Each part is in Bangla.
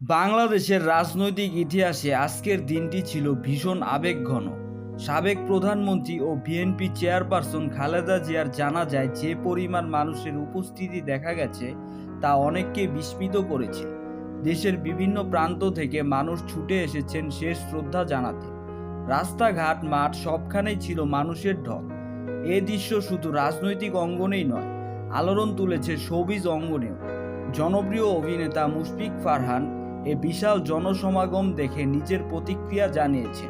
বাংলাদেশের রাজনৈতিক ইতিহাসে আজকের দিনটি ছিল ভীষণ আবেগঘন। সাবেক প্রধানমন্ত্রী ও বিএনপি চেয়ারপারসন খালেদা জিয়ার জানা যায় যে পরিমাণ মানুষের উপস্থিতি দেখা গেছে, তা অনেককে বিস্মিত করেছে। দেশের বিভিন্ন প্রান্ত থেকে মানুষ ছুটে এসেছেন শেষ শ্রদ্ধা জানাতে। রাস্তাঘাট, মাঠ সবখানেই ছিল মানুষের ঢল। এ দৃশ্য শুধু রাজনৈতিক অঙ্গনেই নয়, আলোড়ন তুলেছে শোবিজ অঙ্গনেও। জনপ্রিয় অভিনেতা মুশফিক ফারহান এ বিশাল জনসমাগম দেখে নিজের প্রতিক্রিয়া জানিয়েছেন।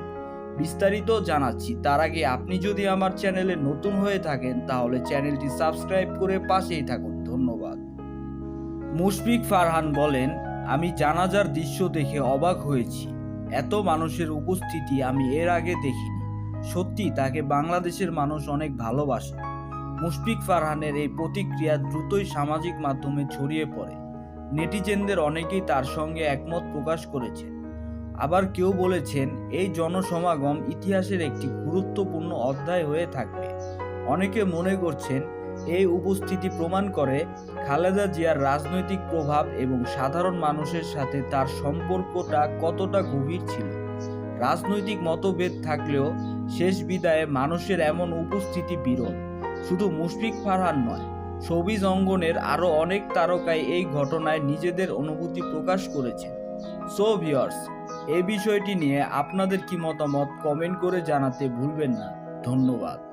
বিস্তারিত জানাচ্ছি, তার আগে আপনি যদি আমার চ্যানেলে নতুন হয়ে থাকেন, তাহলে চ্যানেলটি সাবস্ক্রাইব করে পাশেই থাকুন। ধন্যবাদ। মুশফিক ফারহান বলেন, আমি জানাজার দৃশ্য দেখে অবাক হয়েছি। এত মানুষের উপস্থিতি আমি এর আগে দেখিনি। সত্যি তাকে বাংলাদেশের মানুষ অনেক ভালোবাসে। মুশফিক ফারহানের এই প্রতিক্রিয়া দ্রুতই সামাজিক মাধ্যমে ছড়িয়ে পড়ে। নেটিজেনদের অনেকেই তার সঙ্গে একমত প্রকাশ করেছেন। আবার কেউ বলেছেন, এই জনসমাগম ইতিহাসের একটি গুরুত্বপূর্ণ অধ্যায় হয়ে থাকবে। অনেকে মনে করছেন, এই উপস্থিতি প্রমাণ করে খালেদা জিয়ার রাজনৈতিক প্রভাব এবং সাধারণ মানুষের সাথে তার সম্পর্কটা কতটা গভীর ছিল। রাজনৈতিক মতভেদ থাকলেও শেষ বিদায়ে মানুষের এমন উপস্থিতি বিরল। শুধু মুশফিক ফারহান নয় শোবিজ অঙ্গনের আরও অনেক তারকাই এই ঘটনায় নিজেদের অনুভূতি প্রকাশ করেছে সো ভিয়ার্স এই বিষয়টি নিয়ে আপনাদের কি মতামত কমেন্ট করে জানাতে ভুলবেন না। ধন্যবাদ।